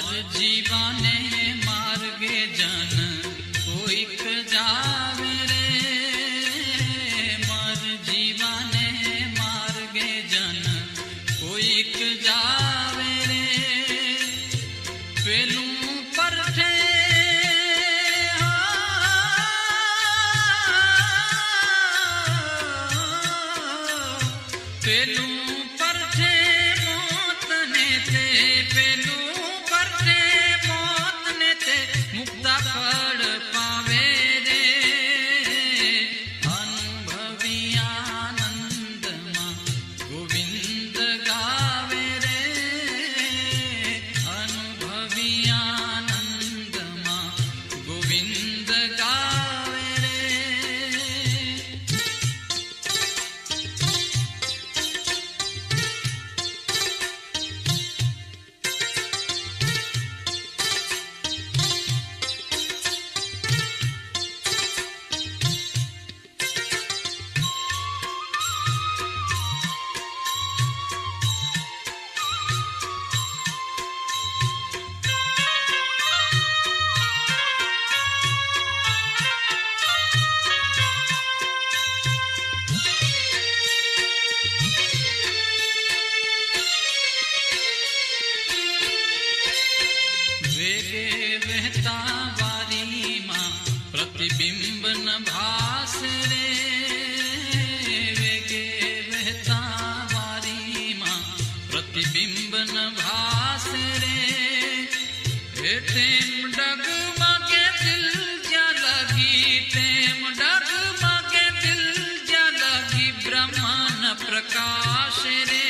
हर जीवाने मार्गे जन। प्रकाश रे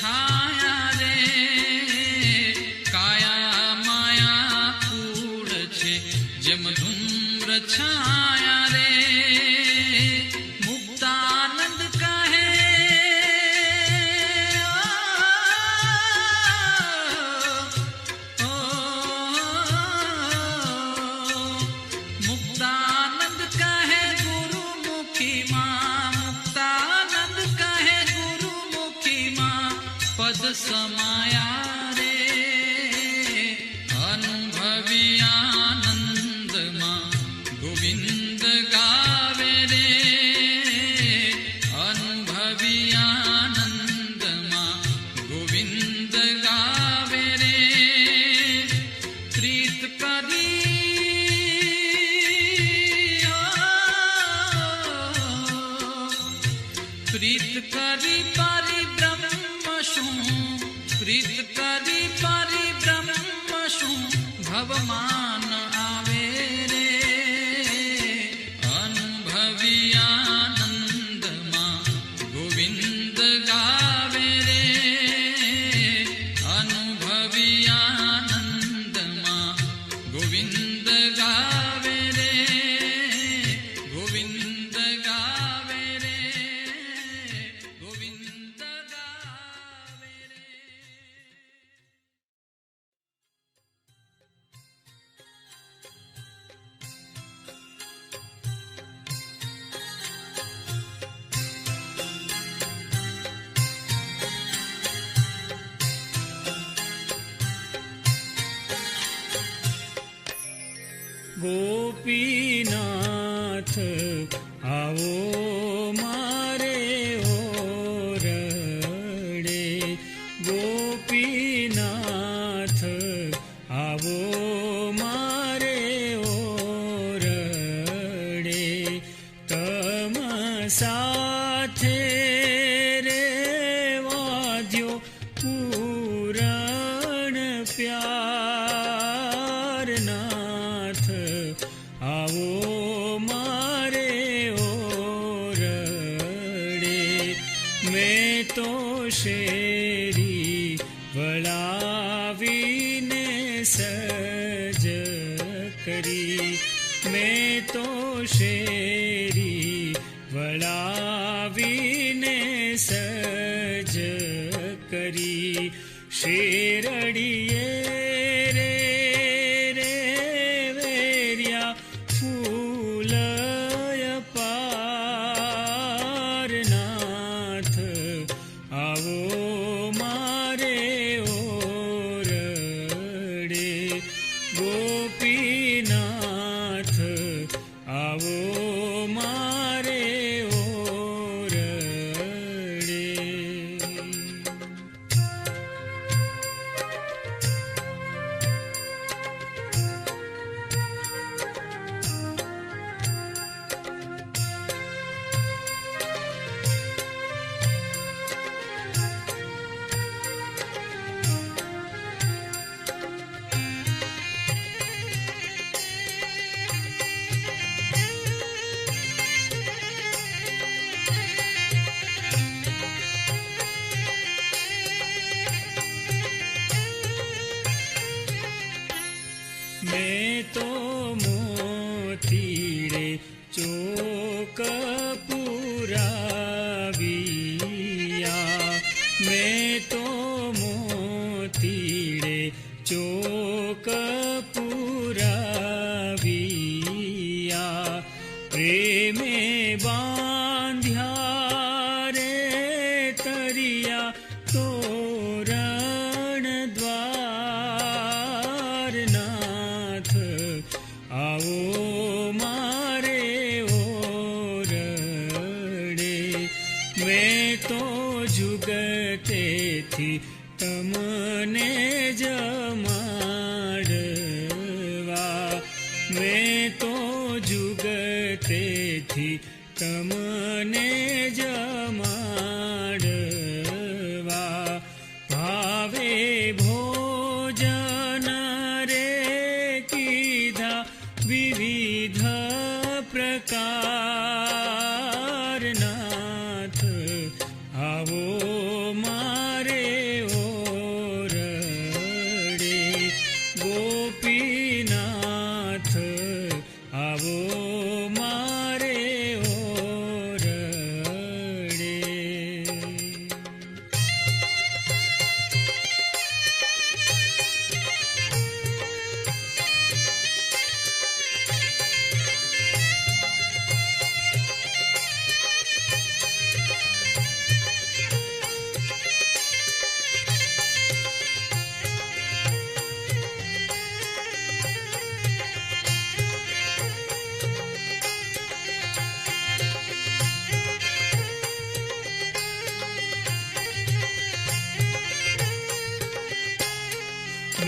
time. ಸಂಭವೀ ગોપીનાથ આવો મેં તો શેરી વળાવીને સજ કરી. મેં તો શેરી વળાવીને સજ કરી. શેરડીએ पीना રે તો મોતી રે ચોક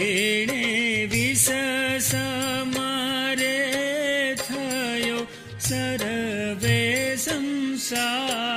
તેણે વિષ સમારે થયો સરવે સંસાર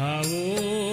आवो